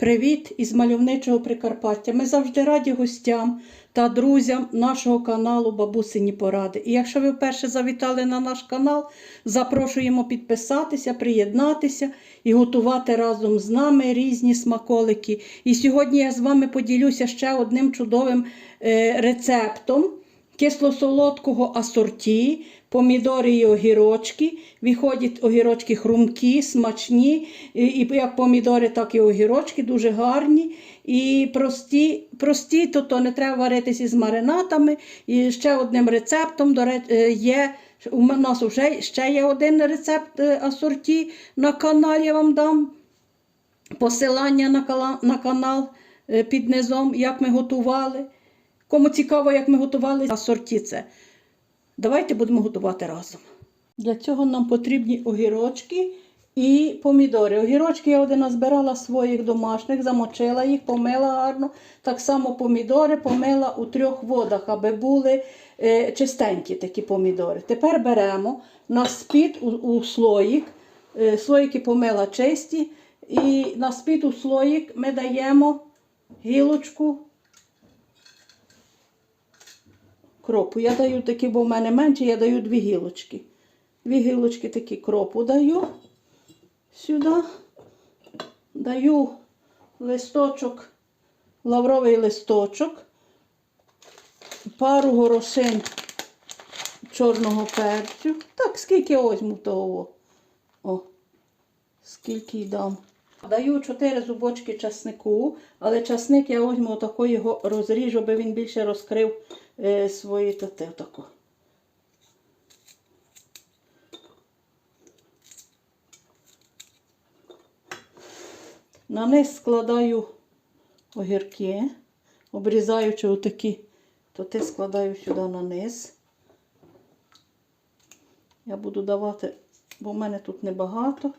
Привіт із мальовничого Прикарпаття. Ми завжди раді гостям та друзям нашого каналу Бабусині Поради. І якщо ви вперше завітали на наш канал, запрошуємо підписатися, приєднатися і готувати разом з нами різні смаколики. І сьогодні я з вами поділюся ще одним чудовим е, рецептом кисло-солодкого асорті, помідори і огірочки. Виходять огірочки хрумкі, смачні, і, як помідори, так і огірочки, дуже гарні. І прості, прості то, то не треба варитися з маринатами. І ще одним рецептом до ре- е, є. У нас вже ще є один рецепт е, асорті на каналі, я вам дам посилання на канал е, під низом, як ми готували. Кому цікаво, як ми готували асорті це. Давайте будемо готувати разом. Для цього нам потрібні огірочки і помідори. Огірочки я один збирала своїх домашніх, замочила їх, помила гарно. Так само помідори помила у трьох водах, аби були е, чистенькі такі помідори. Тепер беремо на спід у, у слоїк. Е, слоїки помила чисті. І на спід у слоїк ми даємо гілочку кропу. Я даю такі, бо в мене менше, я даю дві гілочки. Дві гілочки такі кропу даю сюди. Даю листочок, лавровий листочок, пару горошин чорного перцю. Так, скільки візьму того. О, скільки й дам. Даю 4 зубочки часнику, але часник я візьму отако його розріжу, аби він більше розкрив е, свої тати. Отако. На низ складаю огірки, обрізаючи отакі, то ти складаю сюди на низ. Я буду давати, бо в мене тут небагато.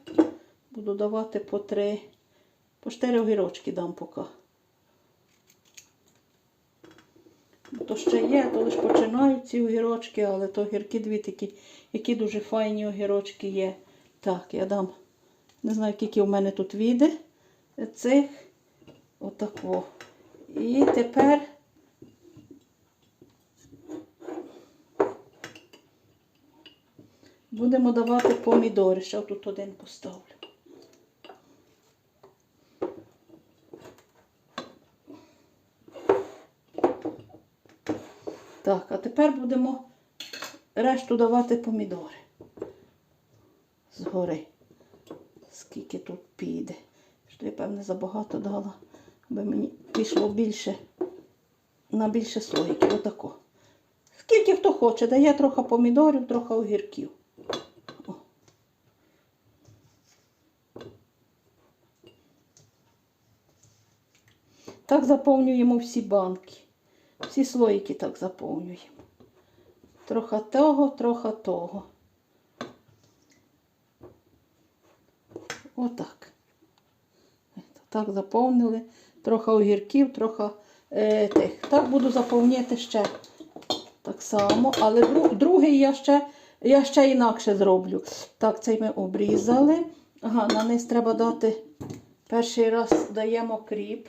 Буду давати по три, по чотири огірочки дам поки. То ще є, то лише починають ці огірочки, але то огірки дві такі, які дуже файні огірочки є. Так, я дам, не знаю, скільки в мене тут віде цих. Отако. І тепер будемо давати помідори. Ще тут один поставлю. Так, а тепер будемо решту давати помідори. Згори. Скільки тут піде. Що я, певне, забагато дала, аби мені пішло більше на більше слоїків. Отако. Скільки хто хоче, дає трохи помідорів, трохи огірків. Так заповнюємо всі банки. Всі слоїки так заповнюємо. Трохи того, трохи того. Отак. Так заповнили. Трохи огірків, трохи е, тих. Так буду заповнити ще так само. Але друг, другий я ще, я ще інакше зроблю. Так, цей ми обрізали. Ага, на низ треба дати. Перший раз даємо кріп.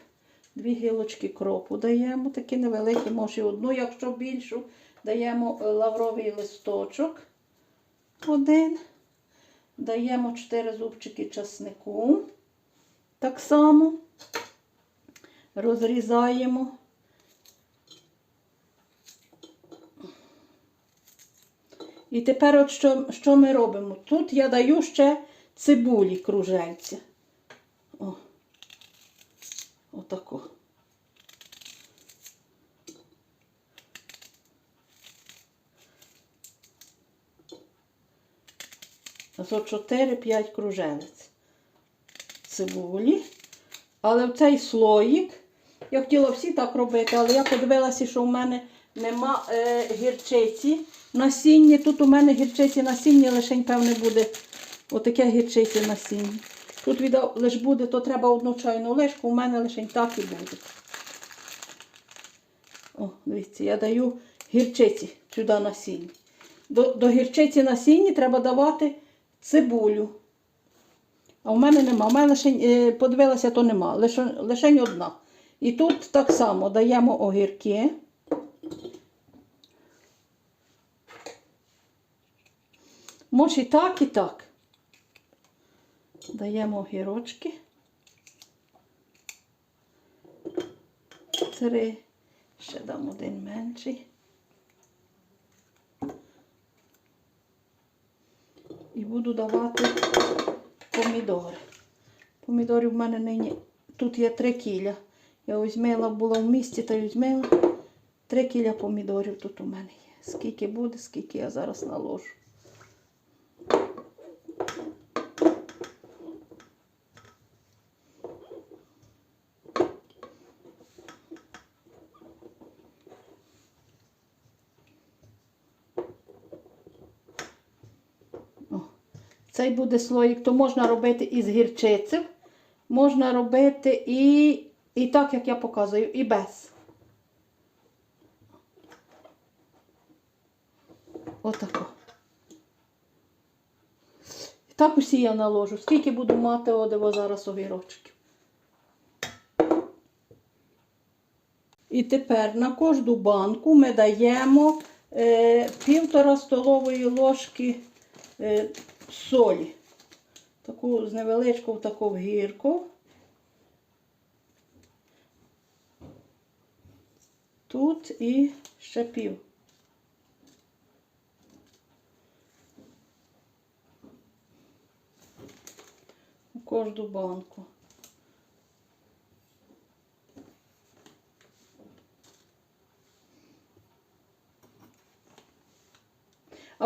Дві гілочки кропу даємо, такі невеликі, може одну, якщо більшу. Даємо е, лавровий листочок. Один. Даємо 4 зубчики часнику. Так само розрізаємо. І тепер от що, що ми робимо? Тут я даю ще цибулі кружельця. Отако. Зо 4-5 кружелець цибулі. Але в цей слоїк, я хотіла всі так робити, але я подивилася, що в мене нема е, гірчиці насіння. Тут у мене гірчиці насіння, лише, певне, буде отаке гірчиці насіння. Тут лише буде, то треба одну чайну лишку, у мене лише так і буде. О, дивіться, я даю гірчиці сюди насіння. До, до гірчиці насіння треба давати цибулю. А в мене нема. У мене лише е, подивилася, то нема. Лише, лишень одна. І тут так само даємо огірки. Може і так, і так. Даємо огірочки. Три. Ще дам один менший. І буду давати помідори. Помідорів в мене нині тут є три кіля. Я візьмила, була в місті та візьмила. Три кіля помідорів тут у мене є. Скільки буде, скільки я зараз наложу. Цей буде слоїк, то можна робити із гірчиців, можна робити і, і так, як я показую, і без. Отако. І так усі я наложу. Скільки буду мати одиво зараз огірочків. І тепер на кожну банку ми даємо е, півтора столової ложки е, солі. Таку з невеличку таку в гірку. Тут і ще пів. У кожну банку.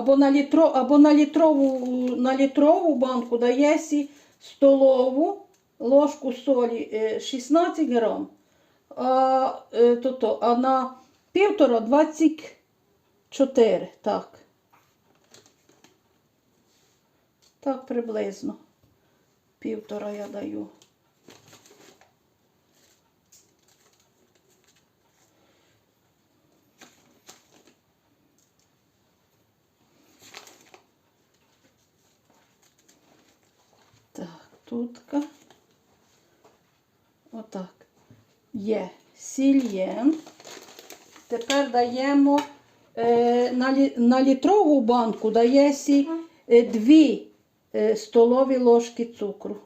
Або на, літро, або на, літрову, на літрову банку дає сі столову ложку солі е, 16 грам, а, е, то, то, а на півтора 24. Так. Так приблизно. Півтора я даю. Так, тутка. Отак. Є. Сіль є. Тепер даємо е, на, лі, на літрову банку дає сі е, дві е, столові ложки цукру.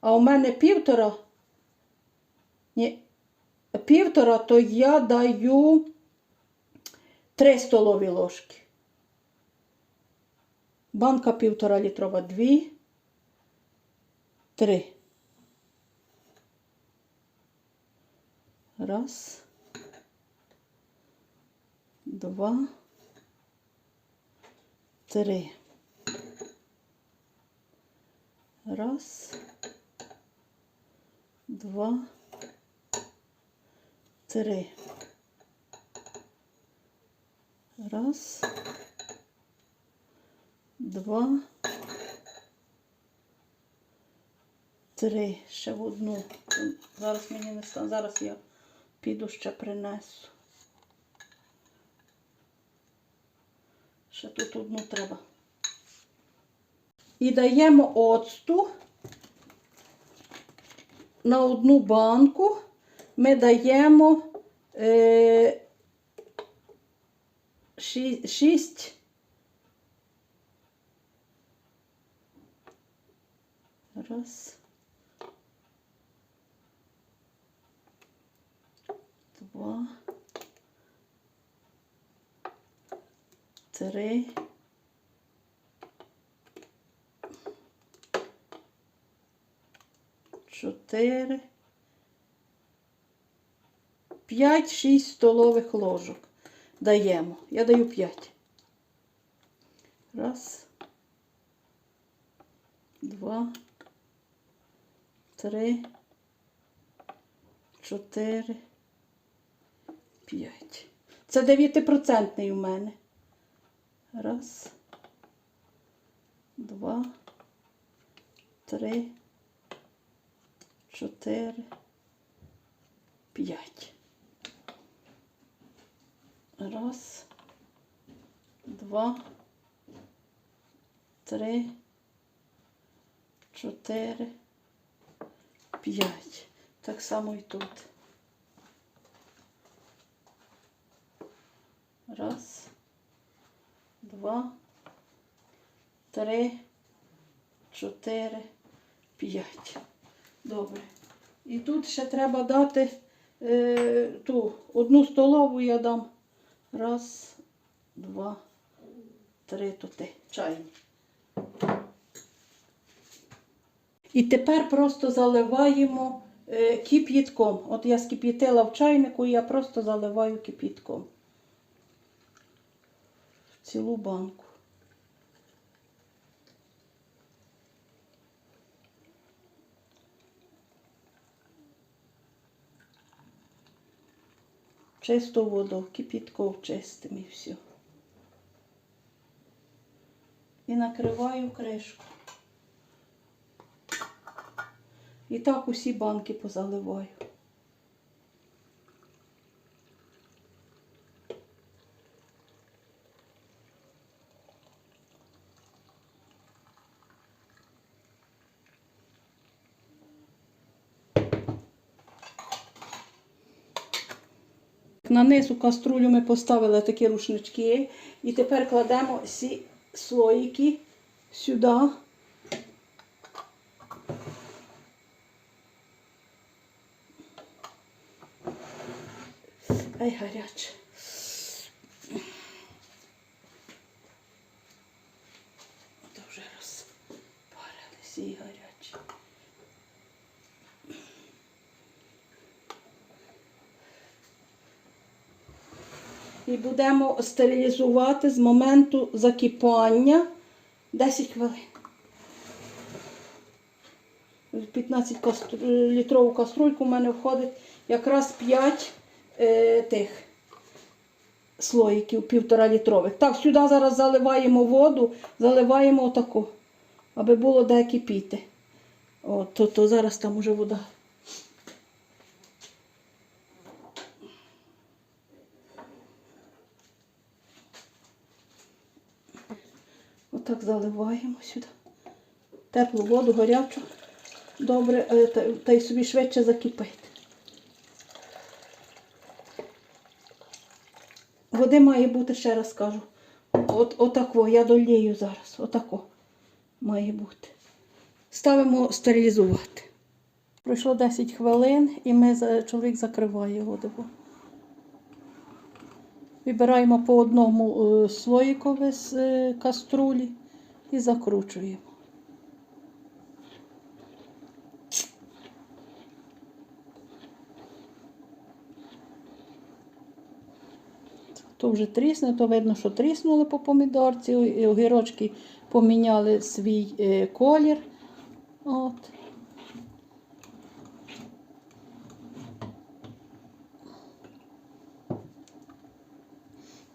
А у мене півтора. Ні, півтора, то я даю три столові ложки. Банка півтора літрова, дві, три. Раз, два, три. Раз, два, три. Раз, два, два, три, ще в одну. Зараз мені не стане, зараз я піду ще принесу. Ще тут одну треба. І даємо оцту на одну банку ми даємо е, 6 Раз. Два. Три. Чотири. П'ять-шість столових ложок даємо. Я даю п'ять. Раз. Два. Три. Чотири. П'ять. Це 9% у мене. Раз. Два. Три. Чотири. П'ять. Раз. Два. Три. чотири, п'ять. Так само і тут. Раз, два, три, чотири, п'ять. Добре. І тут ще треба дати е, ту одну столову я дам. Раз, два, три, то ти. Чайні. І тепер просто заливаємо е, кип'ятком. От я скип'ятила в чайнику, і я просто заливаю кип'ятком. В цілу банку. Чисту воду, кипятком чистим і все. І накриваю кришку. І так усі банки позаливаю. На низ у каструлю ми поставили такі рушнички. І тепер кладемо всі слоїки сюди. Ай, гаряче. Ото вже розпарилися і гарячі. І будемо стерилізувати з моменту закипання 10 хвилин. В 15 літрову каструльку в мене входить якраз 5 е, тих слоїків, півтора літрових. Так, сюди зараз заливаємо воду, заливаємо отаку, аби було де кипіти. От, то, то зараз там уже вода. Отак заливаємо сюди. Теплу воду, гарячу. Добре, е, та, та й собі швидше закипить. Води має бути, ще раз кажу. От, отако, я долію зараз. Отако має бути. Ставимо стерилізувати. Пройшло 10 хвилин і ми, чоловік закриває воду. Вибираємо по одному е, слоїкові з е, каструлі і закручуємо. То вже трісне, то видно, що тріснули по помідорці, огірочки поміняли свій е, колір. От.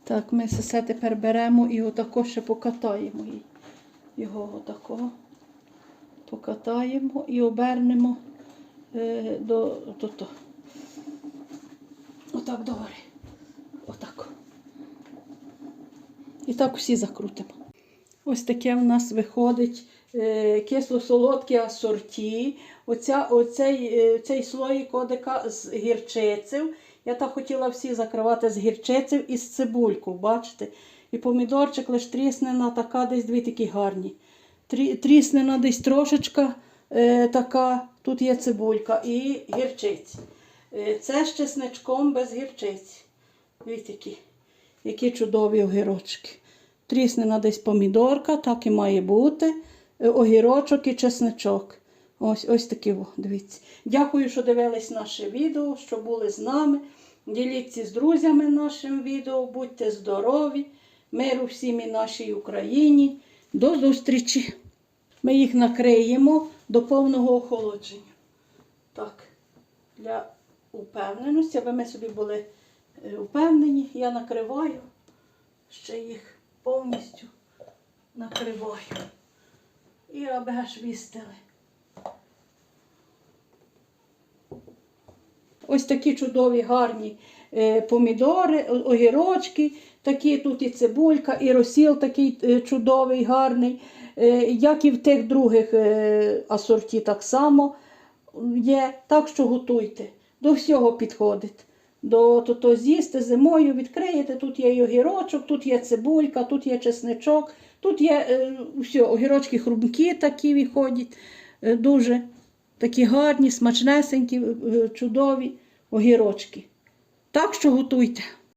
Так, ми все тепер беремо і отако ще покатаємо. Його отако покатаємо і обернемо е, до, до, до. Отак догори. Отак. І так всі закрутимо. Ось таке в нас виходить е, кисло-солодке асорті. Оця, оцей, е, цей слоїк одика з гірчиців. Я так хотіла всі закривати з гірчиців і з цибульку, бачите? І помідорчик лиш тріснена, така десь дві такі гарні. Трі, тріснена десь трошечка е, така, тут є цибулька і гірчиці. Е, це з чесничком без гірчиці. Дивіться, які, які чудові огірочки. Тріснена десь помідорка, так і має бути. Е, Огірочок і чесничок. Ось ось такі, дивіться. Дякую, що дивились наше відео, що були з нами. Діліться з друзями нашим відео, будьте здорові, миру всім і нашій Україні. До зустрічі! Ми їх накриємо до повного охолодження. Так, для упевненості, аби ми собі були е, упевнені, я накриваю, ще їх повністю накриваю. І аби аж вістили. Ось такі чудові гарні е, помідори, огірочки, такі тут і цибулька, і розсіл такий е, чудовий, гарний. е, як і в тих других асорті так само є. Так що готуйте. До всього підходить. До то, то з'їсти зимою, відкриєте, тут є й огірочок, тут є цибулька, тут є чесничок, тут є е, все, огірочки хрумкі такі виходять, е, дуже такі гарні, смачнесенькі, е, чудові огірочки. Так що готуйте.